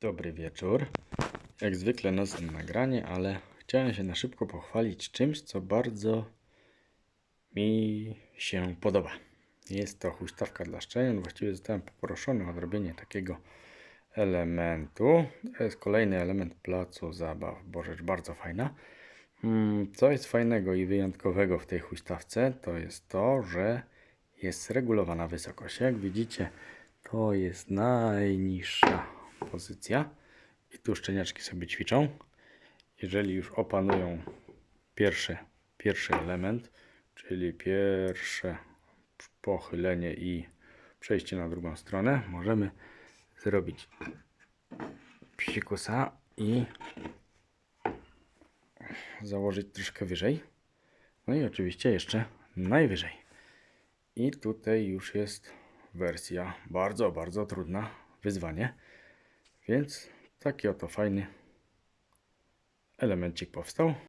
Dobry wieczór. Jak zwykle nocne nagranie, ale chciałem się na szybko pochwalić czymś, co bardzo mi się podoba. Jest to huśtawka dla szczeniąt. Właściwie zostałem poproszony o zrobienie takiego elementu. To jest kolejny element placu zabaw, bo rzecz bardzo fajna. Mm, Co jest fajnego i wyjątkowego w tej huśtawce, to jest to, że jest regulowana wysokość. Jak widzicie, to jest najniższa pozycja i tu szczeniaczki sobie ćwiczą. Jeżeli już opanują pierwszy, pierwszy element, czyli pierwsze pochylenie i przejście na drugą stronę, możemy zrobić psikusa i założyć troszkę wyżej. No i oczywiście jeszcze najwyżej. I tutaj już jest wersja bardzo, bardzo trudna, wyzwanie. Więc taki oto fajny elemencik powstał.